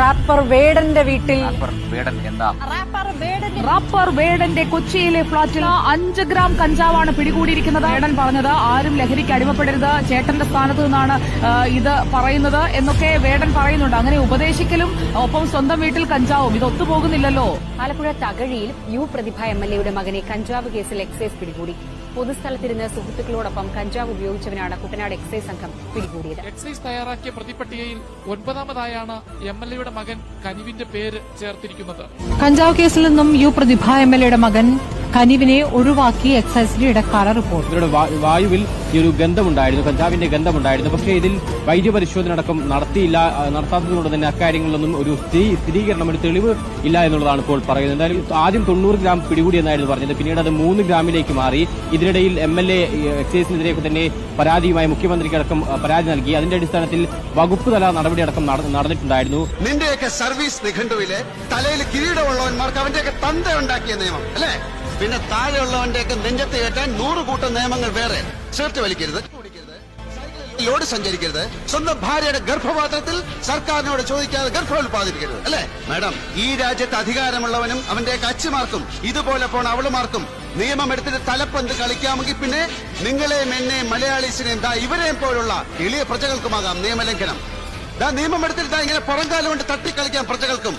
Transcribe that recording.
Wrapper വേടന്റെ വീട്ടിൽ. Wrapper വേടന്റെ കൊച്ചിയിലെ ഫ്ളാറ്റിൽ അഞ്ച് ഗ്രാം കഞ്ചാവാണ് പിടികൂടിയിരിക്കുന്നത്. വേടൻ പറഞ്ഞത് ആരും ലഹരിക്ക് അടിമപ്പെടരുത് ചേട്ടന്റെ സ്ഥാനത്ത് നിന്നാണ് ഇത് പറയുന്നത് എന്നൊക്കെ വേടൻ പറയുന്നുണ്ട്. അങ്ങനെ ഉപദേശിക്കലും ഒപ്പം സ്വന്തം വീട്ടിൽ കഞ്ചാവും. ഇത് ഒത്തുപോകുന്നില്ലല്ലോ. ആലപ്പുഴ തകഴിയിൽ യു പ്രതിഭ എം എൽ എയുടെ മകനെ കഞ്ചാവ് കേസിൽ എക്സൈസ് പിടികൂടി. പൊതുസ്ഥലത്തിരുന്ന് സുഹൃത്തുക്കളോടൊപ്പം കഞ്ചാവ് ഉപയോഗിച്ചവനാണ് കുട്ടനാട് എക്സൈസ് സംഘം പിടികൂടിയത്. എക്സൈസ് തയ്യാറാക്കിയ പ്രതിപട്ടികയിൽ ഒൻപതാമതായാണ് എം എൽ എയുടെ മകൻ കനിവിന്റെ പേര് ചേർത്തിരിക്കുന്നത്. കഞ്ചാവ് കേസിൽ നിന്നും യു പ്രതിഭ എം എൽ എയുടെ മകൻ കനിവിനെ ഒഴിവാക്കി എക്സൈസിന്റെ ഇടക്കാല റിപ്പോർട്ട്. ഇവരുടെ വായുവിൽ ഈ ഒരു ഗന്ധമുണ്ടായിരുന്നു കഞ്ചാവിന്റെ ഗന്ധമുണ്ടായിരുന്നു. പക്ഷേ ഇതിൽ വൈദ്യപരിശോധന അടക്കം നടത്തിയില്ല നടത്താത്തതുകൊണ്ട് തന്നെ അക്കാര്യങ്ങളിലൊന്നും ഒരു സ്ഥിരീ- സ്ഥിരീകരണം ഒരു തെളിവ് ഇല്ല എന്നുള്ളതാണ് ഇപ്പോൾ പറയുന്നത്. എന്തായാലും ആദ്യം തൊണ്ണൂറ് ഗ്രാം പിടികൂടി എന്നായിരുന്നു പറഞ്ഞത്. പിന്നീട് അത് മൂന്ന് ഗ്രാമിലേക്ക് മാറി. ഇതിനിടയിൽ എം എൽ എ എക്സൈസിനെതിരെ തന്നെ പരാതിയുമായി മുഖ്യമന്ത്രിക്കടക്കം അടക്കം പരാതി നൽകി. അതിന്റെ അടിസ്ഥാനത്തിൽ വകുപ്പ് തല നടപടിയടക്കം അടക്കം നടന്നിട്ടുണ്ടായിരുന്നു. നിന്റെയൊക്കെ സർവീസ് നിഘണ്ടുവിലെ തലയിൽ കിരീടമുള്ളവന്മാർക്ക് അവന്റെയൊക്കെ തന്ത ഉണ്ടാക്കിയ നിയമം അല്ലേ? പിന്നെ താഴെയുള്ളവന്റെയൊക്കെ നെഞ്ചത്ത് കയറ്റാൻ നൂറ് കൂട്ടം നിയമങ്ങൾ വേറെ. ഷർട്ട് വലിക്കരുത്. ലോഡ് സഞ്ചരിക്കരുത്. സ്വന്തം ഭാര്യയുടെ ഗർഭപാത്രത്തിൽ സർക്കാരിനോട് ചോദിക്കാതെ ഗർഭം ഉൽപ്പാദിപ്പിക്കരുത് അല്ലേ? മാഡം ഈ രാജ്യത്ത് അധികാരമുള്ളവനും അവന്റെ അച്ഛമാർക്കും ഇതുപോലെ പോണ അവളുമാർക്കും നിയമം എടുത്തിട്ട് തലപ്പന്ത് കളിക്കാമെങ്കിൽ പിന്നെ നിങ്ങളെയും എന്നെ മലയാളീസിനെയും ദാ ഇവരെയും പോലുള്ള എളിയ പ്രജകൾക്കുമാകാം നിയമലംഘനം. ദാ നിയമം എടുത്തിട്ട് ഇങ്ങനെ പുറംകാലം കൊണ്ട് തട്ടിക്കളിക്കാം പ്രജകൾക്കും